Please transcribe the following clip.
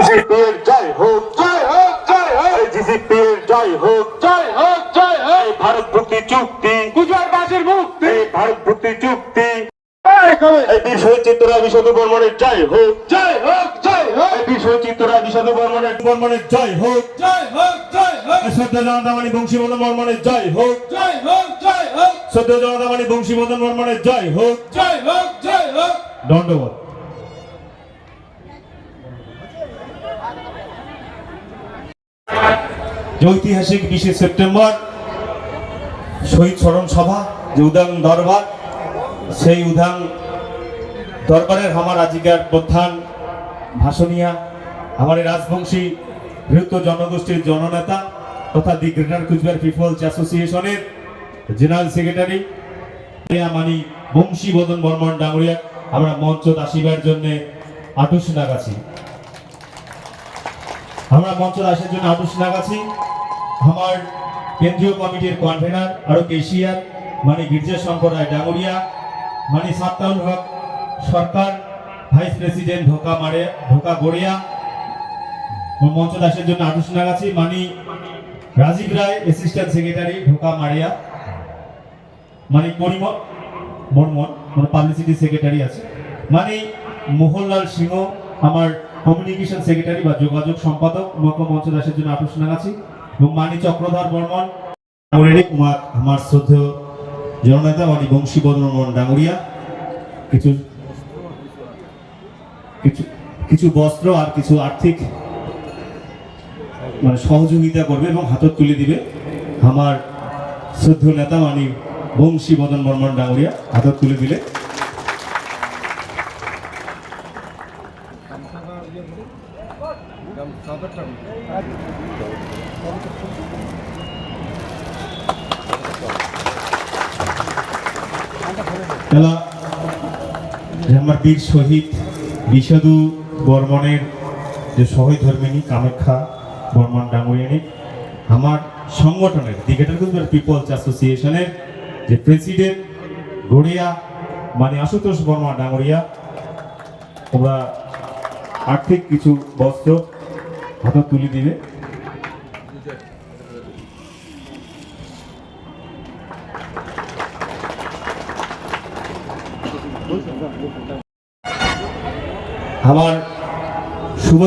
জিসিপির জয় হোক জয় হোক জয় হোক জিসিপির জয় হোক জয় হোক জয় হোক ভারত ভুক্তি চুক্তি গুজরাটবাসীর মুক্তি ভারত ভুক্তি চুক্তি এই বিশদ বর্মনের জয় হোক জয় হোক জয় হোক এই বিশদ বর্মনের বর্মনের জয় হোক জয় হোক জয় হোক শ্রদ্ধা জনতামানি বংশীবদন বর্মনের জয় হোক জয় হোক জয় হোক শ্রদ্ধা জনতামানি বংশীবদন বর্মনের জয় হোক জয় হোক জয় হোক দণ্ডবোধ যে ঐতিহাসিক বিশে সেপ্টেম্বর শহীদ স্মরণ সভা, যে উদাং দরবার, সেই উদাং দরবারের আমার আজিকার প্রধান ভাষণিয়া, আমার রাজবংশী বৃহত্ত জনগোষ্ঠীর জননেতা তথা দি গ্রেটার কুচবিহার পিপলস অ্যাসোসিয়েশনের জেনারেল সেক্রেটারি মানি বংশী বদন বর্মন ডাঙরিয়া আমরা মঞ্চ আসিবার জন্য আটুস নাগাছি আমরা মঞ্চ আসার জন্য আদর্শ নাগাছি আমার কেন্দ্রীয় কমিটির কনভেনার আরও কেশিয়ার মানে গির্জা সম্প্রদায় রায় ডাঙরিয়া মানে সাত্তাউল হক সরকার ভাইস প্রেসিডেন্ট ঢোকা মারে, ঢোকা গড়িয়া। মঞ্চ দাসের জন্য আদর্শ নাগাছি মানি রাজীব রায় অ্যাসিস্ট্যান্ট সেক্রেটারি ঢোকা মারিয়া। মানে পরিমল বর্মন মানে পাবলিসিটি সেক্রেটারি আছে। মানে মোহনলাল সিংহ, আমার কমিউনিকেশন সেক্রেটারি বা যোগাযোগ সম্পাদক মক্কা মঞ্চ দাসের জন্য আকর্ষণ আছি এবং মানি চক্রধর বর্মন কুমার, আমার শ্রদ্ধেয় জননেতা মানে বংশী বর্মন ডাঙরিয়া, কিছু কিছু কিছু বস্ত্র আর কিছু আর্থিক মানে সহযোগিতা করবে এবং হাতত তুলে দিবে আমার শ্রদ্ধেয় নেতা মানে বংশী বদন বর্মন ডাঙরিয়া, হাতত তুলে দিলে। আমার বীর শহীদ বিষাদু বর্মনের যে শহীদ ধর্মিনী কামাখ্যা বর্মন ডাঙরিয়ানি আমার সংগঠনের দি পিপলস অ্যাসোসিয়েশনের যে প্রেসিডেন্ট গড়িয়া মানে আশুতোষ বর্মা ডাঙরিয়া ওরা আর্থিক কিছু বস্ত্র হাতে তুলে দিবে। আমার শুভ